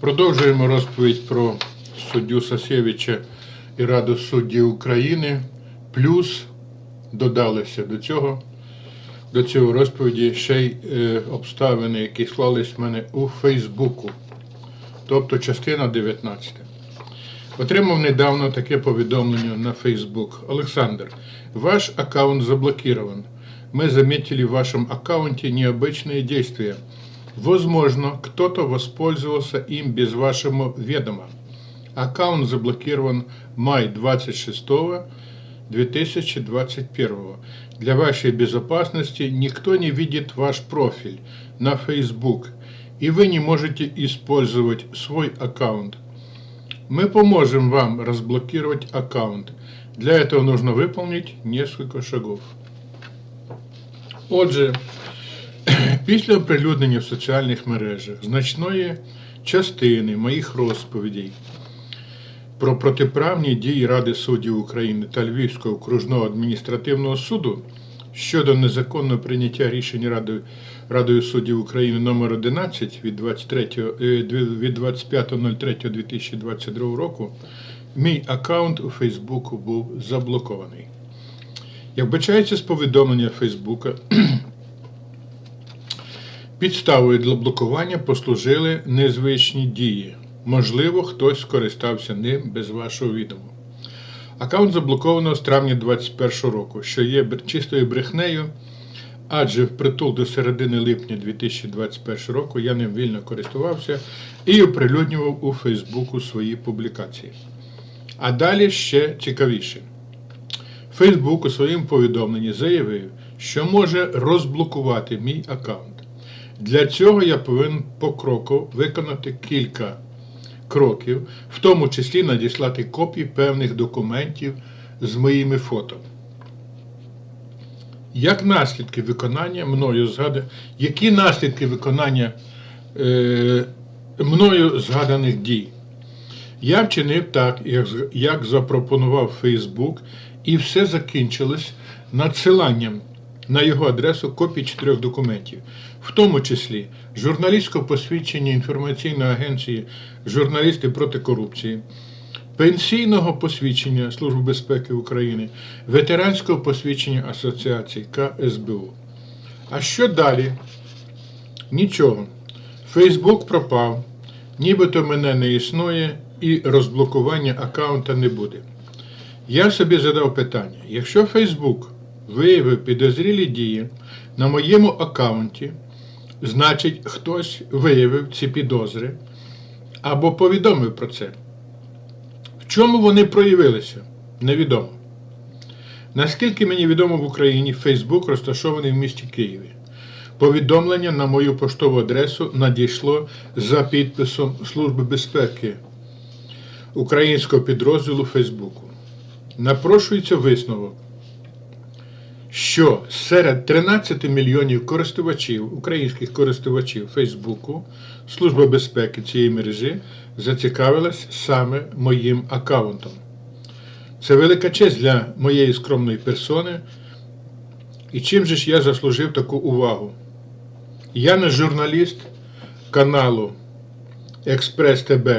Продовжуємо розповідь про суддю Сасєвича і Раду суддів України. Плюс додалися до цього, до цього розповіді ще й е, обставини, які склались в мене у Фейсбуку. Тобто частина 19. Отримав недавно таке повідомлення на Facebook. Александр, ваш аккаунт заблокирован. Мы заметили в вашем аккаунте необычные действия. Возможно, кто-то воспользовался им без вашего ведома. Аккаунт заблокирован май 26 2021. Для вашей безопасности никто не видит ваш профиль на Facebook, и вы не можете использовать свой аккаунт. Мы поможем вам разблокировать аккаунт. Для этого нужно выполнить несколько шагов. Отже, після оприлюднення в соціальних мережах значної частини моїх розповідей про протиправні дії Ради суддів України та Львівського окружного адміністративного суду щодо незаконного прийняття рішення Ради, Радою суддів України номер 11 від 23, е, 25.03.2022 року мій аккаунт у Фейсбуку був заблокований. Як бачається з повідомлення Фейсбука, підставою для блокування послужили незвичні дії. Можливо, хтось скористався ним без вашого відому. Аккаунт заблоковано з травня 2021 року, що є чистою брехнею, адже впритул до середини липня 2021 року я ним вільно користувався і оприлюднював у Фейсбуку свої публікації. А далі ще цікавіше. Фейсбук у своєму повідомленні заявив, що може розблокувати мій аккаунт. Для цього я повинен покроково виконати кілька кроків, в тому числі надіслати копії певних документів з моїми фото. Як наслідки виконання мною згада... Які наслідки виконання е... мною згаданих дій? Я вчинив так, як, як запропонував Фейсбук, і все закінчилось надсиланням на його адресу копій чотирьох документів, в тому числі журналістського посвідчення інформаційної агенції Журналісти проти корупції, пенсійного посвідчення Служби безпеки України, ветеранського посвідчення Асоціації КСБУ. А що далі? Нічого. Фейсбук пропав, нібито мене не існує і розблокування аккаунта не буде. Я собі задав питання: якщо Фейсбук виявив підозрілі дії на моєму аккаунті, значить хтось виявив ці підозри або повідомив про це. В чому вони проявилися? Невідомо. Наскільки мені відомо в Україні, Фейсбук розташований в місті Києві. Повідомлення на мою поштову адресу надійшло за підписом Служби безпеки українського підрозділу Фейсбуку. Напрошується висновок, що серед 13 мільйонів користувачів, українських користувачів Фейсбуку, Служба безпеки цієї мережі зацікавилась саме моїм аккаунтом. Це велика честь для моєї скромної персони. І чим же ж я заслужив таку увагу? Я не журналіст каналу Експрес ТБ,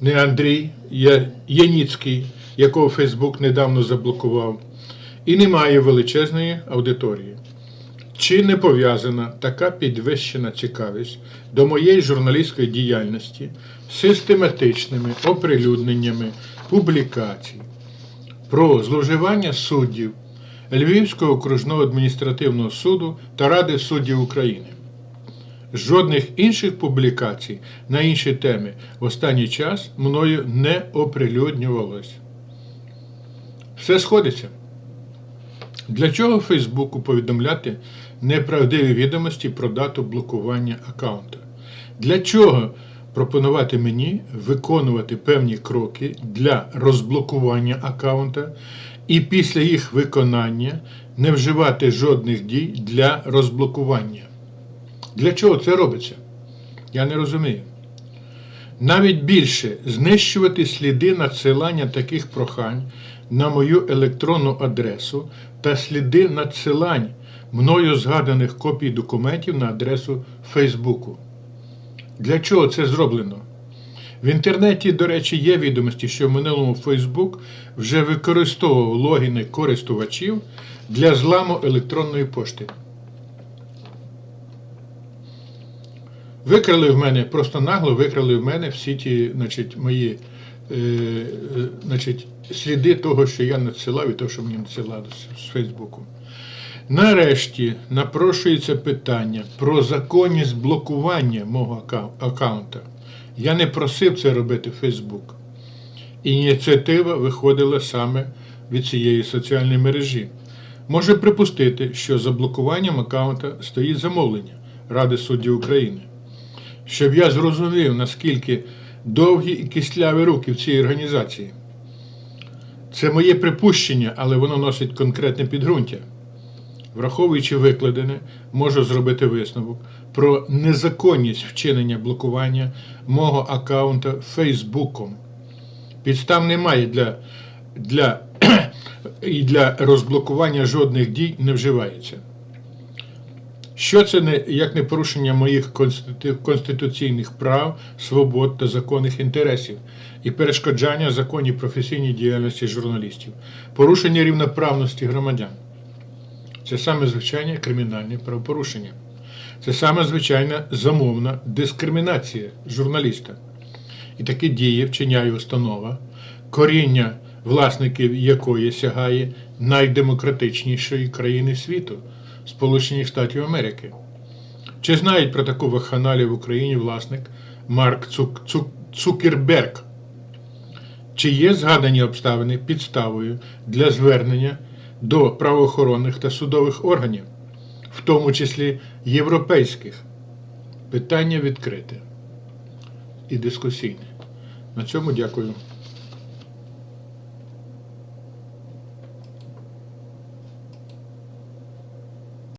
не Андрій Яніцький, якого Фейсбук недавно заблокував, і не має величезної аудиторії. Чи не пов'язана така підвищена цікавість до моєї журналістської діяльності систематичними оприлюдненнями публікацій про зловживання суддів Львівського окружного адміністративного суду та Ради суддів України? Жодних інших публікацій на інші теми в останній час мною не оприлюднювалось. Все сходиться. Для чого Фейсбуку повідомляти неправдиві відомості про дату блокування аккаунта? Для чого пропонувати мені виконувати певні кроки для розблокування аккаунта і після їх виконання не вживати жодних дій для розблокування? Для чого це робиться? Я не розумію. Навіть більше знищувати сліди надсилання таких прохань на мою електронну адресу та сліди надсилань мною згаданих копій документів на адресу Фейсбуку. Для чого це зроблено? В інтернеті, до речі, є відомості, що в минулому Facebook вже використовував логіни користувачів для зламу електронної пошти. Викрали в мене, просто нагло викрали в мене всі ті значить, мої е, е, значить, сліди того, що я надсилав і того, що мені надсилали з, Фейсбуку. Нарешті напрошується питання про законність блокування мого аккау- аккаунта. Я не просив це робити Фейсбук. Ініціатива виходила саме від цієї соціальної мережі. Може припустити, що за блокуванням аккаунта стоїть замовлення Ради суддів України. Щоб я зрозумів, наскільки довгі і кисляві руки в цій організації. Це моє припущення, але воно носить конкретне підґрунтя. Враховуючи викладене, можу зробити висновок про незаконність вчинення блокування мого аккаунта Фейсбуком. Підстав немає для, для, і для розблокування жодних дій не вживається. Що це не як не порушення моїх конституційних прав, свобод та законних інтересів і перешкоджання законній професійній діяльності журналістів, порушення рівноправності громадян. Це саме звичайне кримінальне правопорушення. Це саме звичайна замовна дискримінація журналіста. І такі дії вчиняє установа, коріння власників якої сягає найдемократичнішої країни світу Сполучених Штатів Америки. Чи знають про таку вакханалію в Україні власник Марк Цук, Цук, Цукерберг? Чи є згадані обставини підставою для звернення до правоохоронних та судових органів, в тому числі європейських? Питання відкрите і дискусійне. На цьому дякую.